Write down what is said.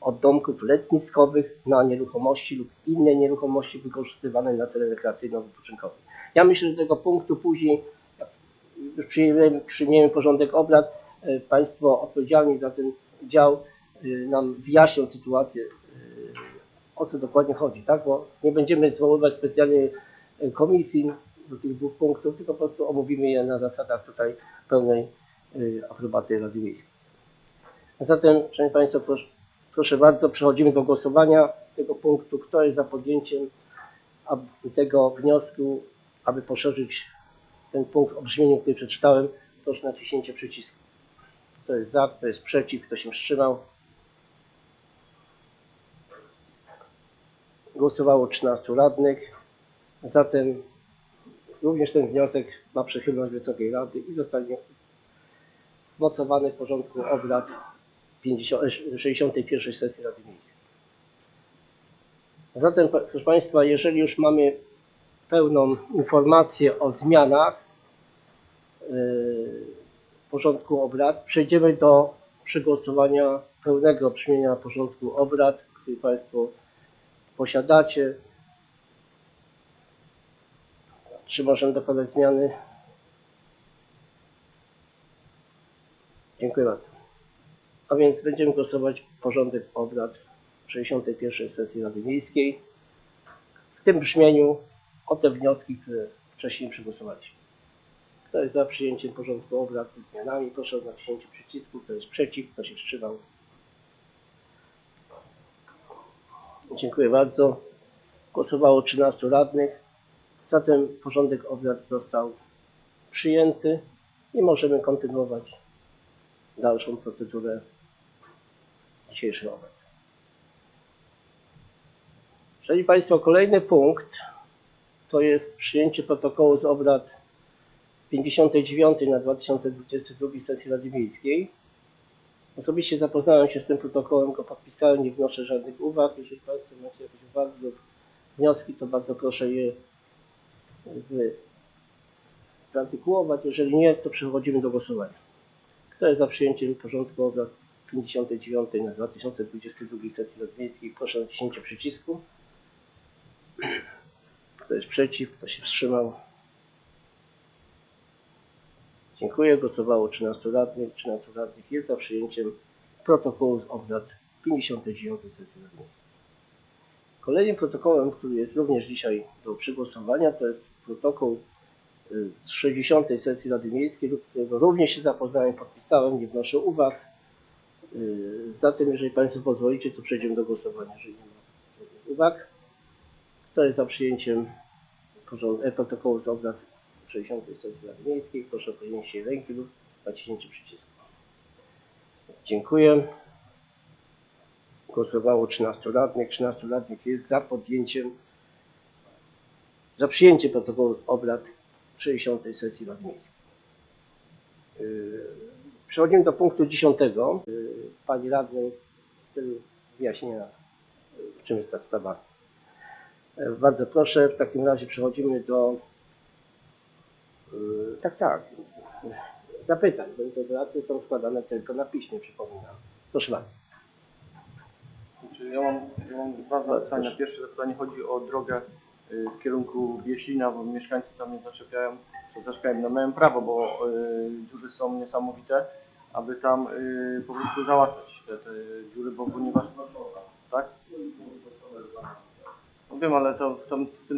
od domków letniskowych na nieruchomości lub inne nieruchomości wykorzystywane na cele rekreacyjno-wypoczynkowe. Ja myślę, że tego punktu później, już przyjmiemy, przyjmiemy porządek obrad, e, Państwo odpowiedzialni za ten dział e, nam wyjaśnią sytuację, e, o co dokładnie chodzi, tak? Bo nie będziemy zwoływać specjalnie e, komisji do tych dwóch punktów, tylko po prostu omówimy je na zasadach tutaj pełnej aprobaty Rady Miejskiej. Zatem, Szanowni Państwo, proszę, proszę bardzo, przechodzimy do głosowania tego punktu. Kto jest za podjęciem tego wniosku, aby poszerzyć ten punkt o brzmieniu, który przeczytałem, proszę na naciśnięcie przycisku. Kto jest za, kto jest przeciw, kto się wstrzymał. Głosowało 13 radnych. Zatem również ten wniosek ma przychylność Wysokiej Rady i zostanie umocowany w porządku obrad 50, 61 sesji Rady Miejskiej. Zatem, proszę Państwa, jeżeli już mamy pełną informację o zmianach yy, porządku obrad, przejdziemy do przegłosowania pełnego brzmienia porządku obrad, który Państwo posiadacie. Czy możemy dokonać zmiany? Dziękuję bardzo. A więc będziemy głosować porządek obrad 61 sesji Rady Miejskiej w tym brzmieniu o te wnioski, które wcześniej przegłosowaliśmy. Kto jest za przyjęciem porządku obrad z zmianami, proszę o naciśnięcie przycisku. Kto jest przeciw, kto się wstrzymał. Dziękuję bardzo. Głosowało 13 radnych. Zatem porządek obrad został przyjęty i możemy kontynuować dalszą procedurę dzisiejszych obrad. Szanowni Państwo, kolejny punkt to jest przyjęcie protokołu z obrad 59 na 2022 sesji Rady Miejskiej. Osobiście zapoznałem się z tym protokołem, go podpisałem, nie wnoszę żadnych uwag. Jeżeli Państwo macie jakieś uwagi lub wnioski, to bardzo proszę je wy- wyartykułować. Jeżeli nie, to przechodzimy do głosowania. Kto jest za przyjęciem porządku obrad 59 na 2022 sesji Rady Miejskiej? Proszę o naciśnięcie przycisku. Kto jest przeciw? Kto się wstrzymał? Dziękuję. Głosowało 13 radnych. 13 radnych jest za przyjęciem protokołu z obrad 59 sesji Rady Miejskiej. Kolejnym protokołem, który jest również dzisiaj do przegłosowania, to jest protokół y, z 60. sesji Rady Miejskiej, do którego również się zapoznałem, podpisałem, nie wnoszę uwag. Y, Zatem, jeżeli Państwo pozwolicie, to przejdziemy do głosowania, jeżeli nie ma uwag. Kto jest za przyjęciem e, protokołu z obrad 60. sesji Rady Miejskiej? Proszę o podniesienie ręki lub naciśnięcie przycisku. Dziękuję. Głosowało 13 radnych. 13 radnych jest za podjęciem, za przyjęciem protokołu z obrad 60. sesji Rady Miejskiej. Yy, Przechodzimy do punktu 10. Pani radnej w celu wyjaśnienia, w czym jest ta sprawa. Yy, Bardzo proszę, w takim razie przechodzimy do yy, tak, tak, zapytań, bo te obrady są składane tylko na piśmie, przypominam. Proszę bardzo. Znaczy, ja, mam, ja mam dwa zapytania. Pierwsze zapytanie chodzi o drogę y, w kierunku Wieślina, bo mieszkańcy tam mnie zaczepiają, co zaczepiają. No miałem prawo, bo dziury są niesamowite, aby tam y, po prostu załatać te, te dziury, bo ponieważ... Tak? No wiem, ale to w, w tym